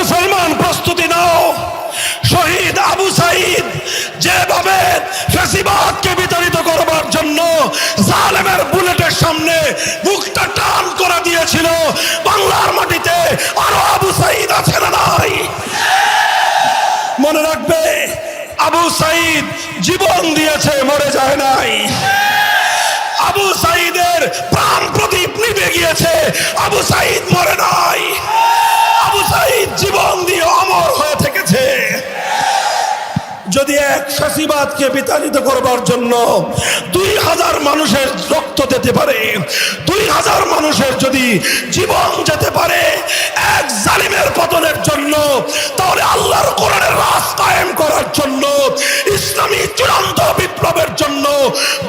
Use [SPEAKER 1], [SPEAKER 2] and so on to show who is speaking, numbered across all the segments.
[SPEAKER 1] মুসলমান প্রস্তুতি নাও। শহীদ আবু সাইদ যেভাবে ফেসিবাদকে বিতাড়িত করবার জন্য জালেমের বুলেটের সামনে মুখটা টান করে দিয়েছিল, বাংলার মাটিতে আরও আবু সাইদ আছে না নাই? মনে রাখবে, আবু সাইদ জীবন দিয়েছে, মরে যায় নাই। আবু সাইদের প্রাণ প্রদীপ নিভে গিয়েছে, আবু সাইদ মরে নাই। জীবন দিয়ে অমর হয়ে থেকেছে। যদি এক ফাঁসিবাদকে বিতাড়িত করবার জন্য দুই হাজার মানুষের রক্ত দিতে পারে, দুই হাজার মানুষের যদি জীবন যেতে পারে এক জালিমের পতনের জন্য, তাহলে আল্লাহর কোরআনের রাজ কায়েম করার জন্য, ইসলামী চূড়ান্ত বিপ্লবের জন্য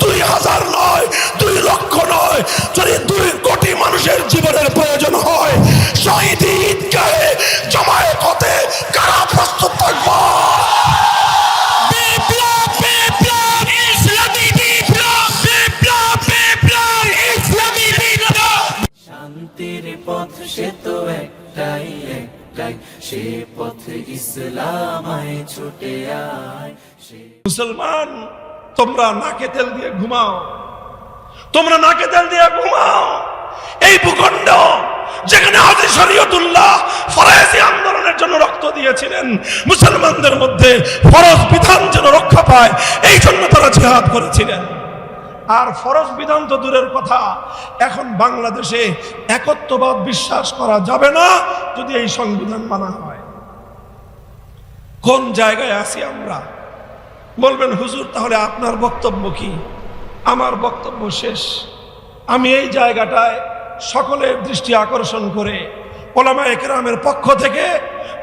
[SPEAKER 1] দুই হাজার নয়, দুই লক্ষ নয়, যদি দুই কোটি মানুষের জীবনের প্রয়োজন হয়, শহীদ মুসলমান, তোমরা নাকে তেল দিয়ে ঘুমাও। তোমরা নাকে তেল দিয়ে ঘুমাও। এই ভূখণ্ড যেখানে হাজি শরীয়তুল্লাহ ফরাজি আন্দোলনের জন্য রক্ত দিয়েছিলেন, মুসলমানদের মধ্যে ফরজ বিধান যেন রক্ষা পায়, এই জন্য তারা জিহাদ করেছিলেন। আর ফরজ বিধান তো দূরের কথা। এখন বাংলাদেশে একত্ববাদ বিশ্বাস করা যাবে না যদি এই সংবিধান মানা হয়। কোন জায়গায় আছি আমরা? বলবেন, হুজুর, তাহলে আপনার বক্তব্য কি? আমার বক্তব্য শেষ। আমি এই জায়গাটায় সকলের দৃষ্টি আকর্ষণ করে ওলামা একরামের পক্ষ থেকে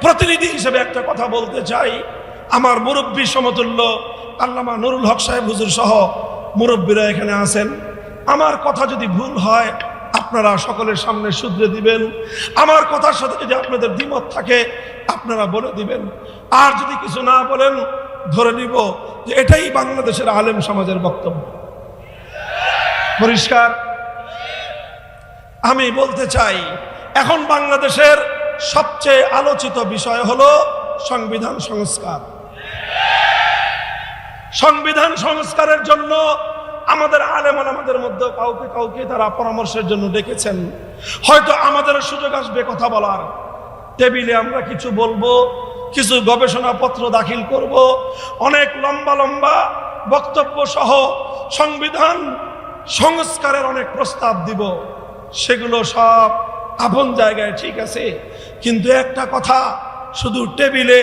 [SPEAKER 1] প্রতিনিধি হিসেবে একটা কথা বলতে চাই। আমার মুরব্বী সমতুল্য আল্লামা নুরুল হক সাহেব হুজুর সহ মুরব্বীরা এখানে আছেন। আমার কথা যদি ভুল হয়, আপনারা সকলের সামনে শুধরে দিবেন। আমার কথার সাথে যদি আপনাদের দ্বিমত থাকে আপনারা বলে দিবেন। আর যদি কিছু না বলেন, ধরে নিব যে এটাই বাংলাদেশের আলেম সমাজের বক্তব্য। পরিষ্কার? আমি বলতে চাই, এখন বাংলাদেশের সবচেয়ে আলোচিত বিষয় হলো সংবিধান সংস্কার। সংবিধান সংস্কারের জন্য আমাদের আলেমান আমাদের মধ্যে কাউকে কাউকে তারা পরামর্শের জন্য ডেকেছেন। হয়তো আমাদের সুযোগ আসবে কথা বলার। টেবিলে আমরা কিছু বলব, কিছু গবেষণাপত্র দাখিল করব, অনেক লম্বা লম্বা বক্তব্য সহ সংবিধান সংস্কারের অনেক প্রস্তাব দিব। সেগুলো সব আপন জায়গায় ঠিক আছে, কিন্তু একটা কথা শুধু টেবিলে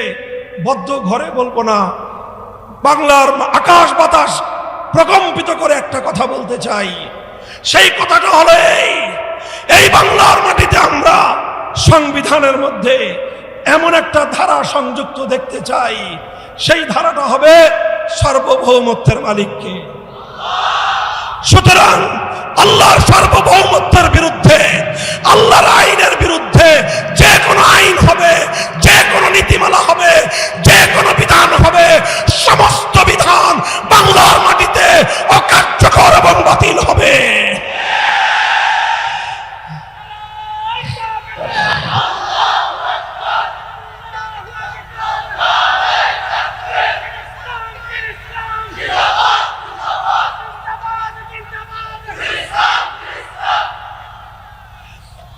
[SPEAKER 1] বদ্ধ ঘরে বলব না, বাংলার আকাশ বাতাস প্রকম্পিত করে একটা কথা বলতে চাই। সেই কথাটা হলো এই বাংলার মাটিতে আমরা সংবিধানের মধ্যে এমন একটা ধারা সংযুক্ত দেখতে চাই। সেই ধারাটা হবে সার্বভৌমত্বের মালিককে। সুতরাং আল্লাহর সার্বভৌমত্বের বিরুদ্ধে আল্লাহর আইনের বিরুদ্ধে যে কোনো আইন হবে যে কোনো নীতিমালা হবে যে কোনো বিধান হবে সমস্ত বিধান বাংলার মাটিতে অকার্যকর এবং বাতিল হবে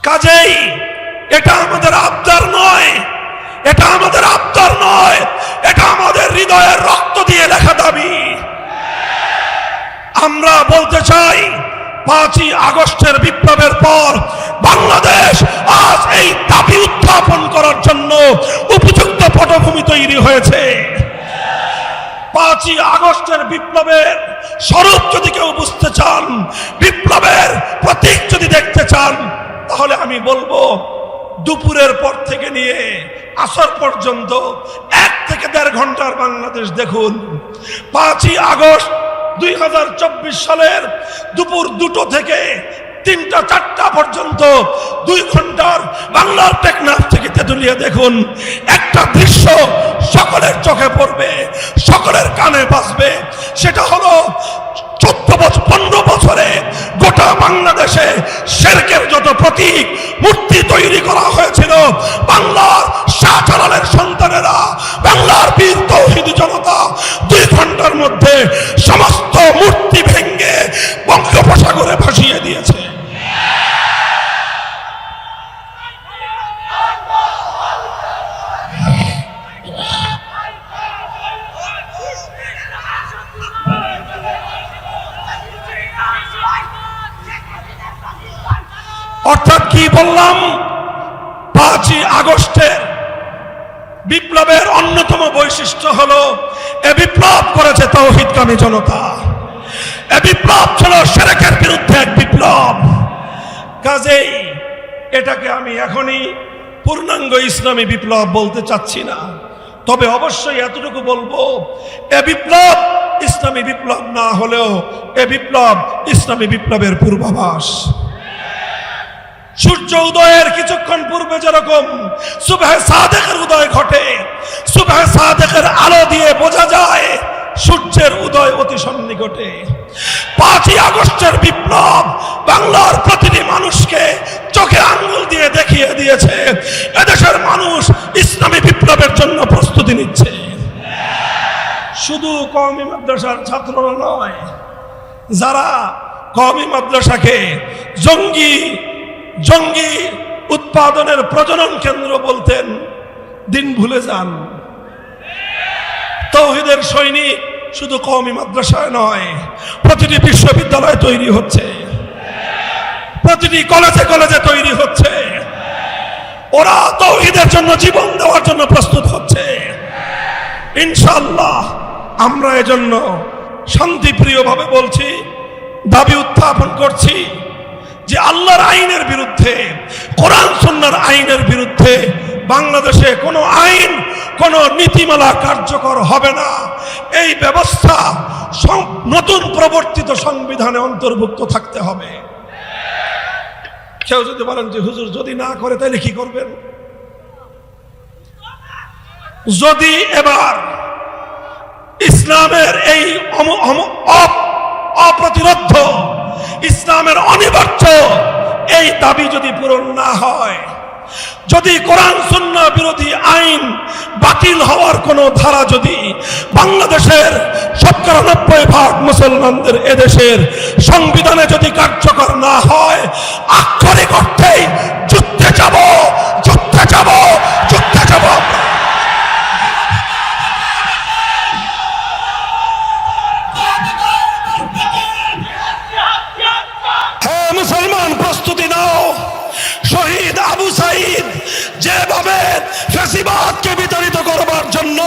[SPEAKER 1] কাজেই এটা আমাদের আবদার নয় এটা আমাদের আবদার নয় এটা আমাদের হৃদয়ের রক্ত দিয়ে লেখা দাবি আমরা বলতে চাই। পাঁচই আগস্টের বিপ্লবের পর বাংলাদেশ আজ এই দাবি উত্থাপন করার জন্য উপযুক্ত পটভূমি তৈরি হয়েছে। পাঁচই আগস্টের বিপ্লবের স্বরূপ যদি কেউ বুঝতে চান, বিপ্লবের প্রতীক যদি দেখতে চান, তাহলে আমি বলব, দুপুরের পর থেকে নিয়ে আসর পর্যন্ত এক থেকে দেড় ঘণ্টার বাংলাদেশ দেখুন। পাঁচই আগস্ট দুই সালের দুপুর দুটো থেকে তিনটা, চারটা পর্যন্ত দুই ঘণ্টার বাংলার টেকনাফ থেকে তেতুলিয়া দেখুন। একটা দৃশ্য সকলের চোখে পড়বে, সকলের কানে বাসবে সেটা হলো চোদ্দ বছর পনেরো বছরে গোটা বাংলাদেশে শেরকের যত প্রতীক, মূর্তি তৈরি করা হয়েছিল, বাংলার শাহজালালের সন্তানেরা, বাংলার বীর তৌহিদ জনতা দুই ঘণ্টার মধ্যে সমস্ত মূর্তি ভেঙ্গে বঙ্গোপসাগরে ভাসিয়ে দিয়েছে। বিপ্লবের অন্যতম বৈশিষ্ট্য হলো, এ বিপ্লব করেছে তৌহিদকামী জনতা। এ বিপ্লব ছিল সেরেকের বিরুদ্ধে এক বিপ্লব। কাজেই এটাকে আমি এখনই পূর্ণাঙ্গ ইসলামী বিপ্লব বলতে চাচ্ছি না। তবে অবশ্যই এতটুকু বলব, এ বিপ্লব ইসলামী বিপ্লব না হলেও এ বিপ্লব ইসলামী বিপ্লবের পূর্বাভাস। সূর্য উদয়ের কিছুক্ষণ পূর্বে যেরকম সুবহ সাদেকের উদয় ঘটে, সুবহ সাদেকের আলো দিয়ে বোঝা যায় সূর্যের উদয় অতি সন্নিকটে। পাঁচই আগস্টের বিপ্লব বাংলার প্রতিটি মানুষকে চোখে আঙ্গুল দিয়ে দেখিয়ে দিয়েছে। এদেশের মানুষ ইসলামী বিপ্লবের জন্য প্রস্তুতি নিচ্ছে। শুধু কওমি মাদ্রাসার ছাত্ররা নয়, যারা কওমি মাদ্রাসাকে জঙ্গি জঙ্গি উৎপাদনের প্রজনন কেন্দ্র বলতেন, দিন ভুলে যান। তৌহিদের সৈনিক শুধু কওমি মাদ্রাসায় নয়, প্রতিটি বিশ্ববিদ্যালয়ে তৈরি হচ্ছে। প্রতিটি কলেজে কলেজে তৈরি হচ্ছে। ওরা তৌহিদের জন্য জীবন দেওয়ার জন্য প্রস্তুত হচ্ছে। ইনশাল্লাহ আমরা এজন্য শান্তিপ্রিয়ভাবে বলছি, দাবি উত্থাপন করছি। যে আল্লাহর আইনের বিরুদ্ধে, কোরআন সন্ন্যার আইনের বিরুদ্ধে বাংলাদেশে কোনো আইন, কোনো নীতিমালা কার্যকর হবে না। এই ব্যবস্থা নতুন প্রবর্তিত সংবিধানে অন্তর্ভুক্ত থাকতে হবে। কেউ যদি বলেন যে হুজুর যদি না করে তাহলে কি করবেন? যদি এবার ইসলামের এই অপ্রতিরোধ ইসলামের অনিবার্য। এই দাবি যদি পূরণ না হয়, যদি কোরআন সুন্না বিরোধী আইন বাতিল হওয়ার কোন ধারা যদি বাংলাদেশের শতকরা নব্বই ভাগ মুসলমানদের এদেশের সংবিধানে যদি কার্যকর না হয়, আক্ষরিক অর্থেই যুদ্ধে যাব। শহীদ আবু সাইদ, যেভাবে ফেসিবাদকে বিতাড়িত করবার জন্য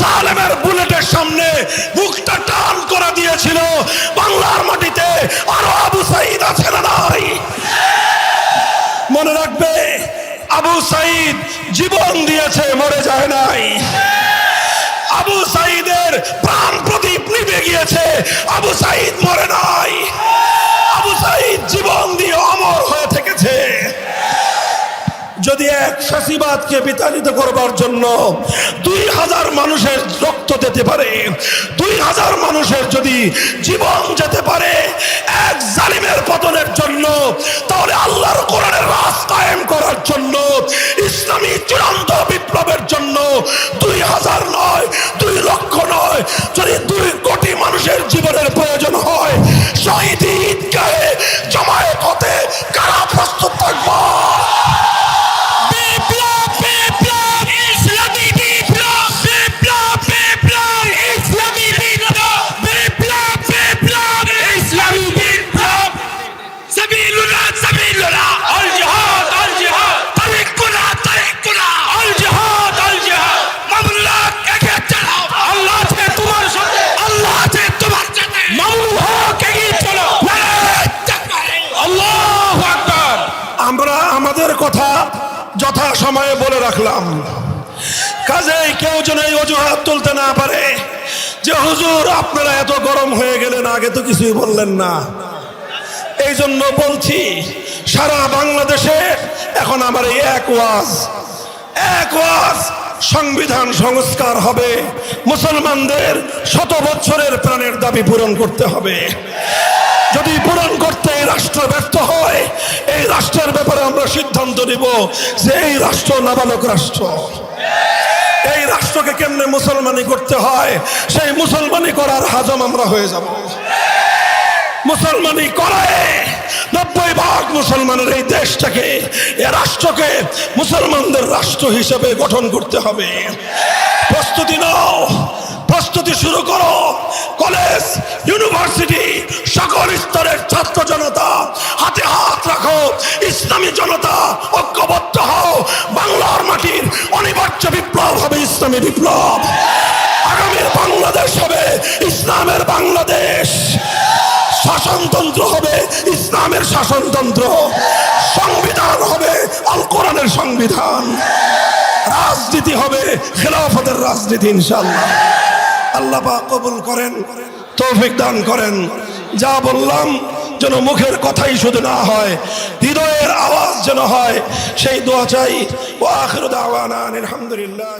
[SPEAKER 1] জালেমের বুলেটের সামনে বুকটা টান করে দিয়েছিল, বাংলার মাটিতে আরও আবু সাইদ আছে না নাই? মনে রাখবে, আবু সাইদ জীবন দিয়েছে, মরে যায় নাই। আবু সাইদের প্রাণ প্রদীপ নিভে গিয়েছে, আবু সাইদ মরে নাই। আবু সাইদ জীবন দিয়ে অমর হয়ে থেকেছে। যদি এক ফাঁসিবাদকে বিতাড়িত করবার জন্য দুই হাজার মানুষের রক্ত দিতে পারে, দুই হাজার মানুষের যদি জীবন যেতে পারে এক জালিমের পতনের জন্য, তাহলে আল্লাহর কোরআনের রাজ কায়েম করার জন্য, ইসলামী চূড়ান্ত বিপ্লবের জন্য দুই হাজার নয়, দুই লক্ষ নয়, যদি দুই কোটি মানুষের জীবনের প্রয়োজন হয়, শহীদ সময়ে বলে রাখলাম, কাজেই কেউ যেন এই অজুহাত তুলতে না পারে যে, হুজুর, আপনারা এত গরম হয়ে গেলেন, আগে তো কিছুই বললেন না। এই জন্য বলছি, সারা বাংলাদেশে এখন আমার এই এক ওয়াজ এক ওয়াজ সংবিধান সংস্কার হবে। মুসলমানদের শত বছরের প্রাণের দাবি পূরণ করতে হবে। যদি পূরণ করতে রাষ্ট্র ব্যর্থ হয়, এই রাষ্ট্রের ব্যাপারে আমরা সিদ্ধান্ত নিব যে এই রাষ্ট্র নাবালক রাষ্ট্র। এই রাষ্ট্রকে কেমনে মুসলমানি করতে হয়, সেই মুসলমানি করার হাজম আমরা হয়ে যাব। মুসলমানি করে নব্বই ভাগ মুসলমানের এই দেশটাকে, এ রাষ্ট্রকে মুসলমানদের রাষ্ট্র হিসেবে গঠন করতে হবে। প্রস্তুতি নাও, প্রস্তুতি শুরু করো। কলেজ, ইউনিভার্সিটি, সকল স্তরের ছাত্র জনতা ঐক্যবদ্ধ হও। বাংলার মাটির অনিবার্য বিপ্লব হবে ইসলামী বিপ্লব। আগামীর বাংলাদেশ হবে ইসলামের বাংলাদেশ। শাসনতন্ত্র হবে ইসলামের শাসনতন্ত্র। সংবিধান হবে আল কোরআনের সংবিধান। রাজনীতি হবে খেলাফতের রাজনীতি ইনশাল্লাহ আল্লাহ কবুল করেন, তৌফিক দান করেন। যা বললাম যেন মুখের কথাই শুধু না হয়, হৃদয়ের আওয়াজ যেন হয়, সেই দোয়া চাই। ও আখরুদ আওয়ান আলহামদুলিল্লাহ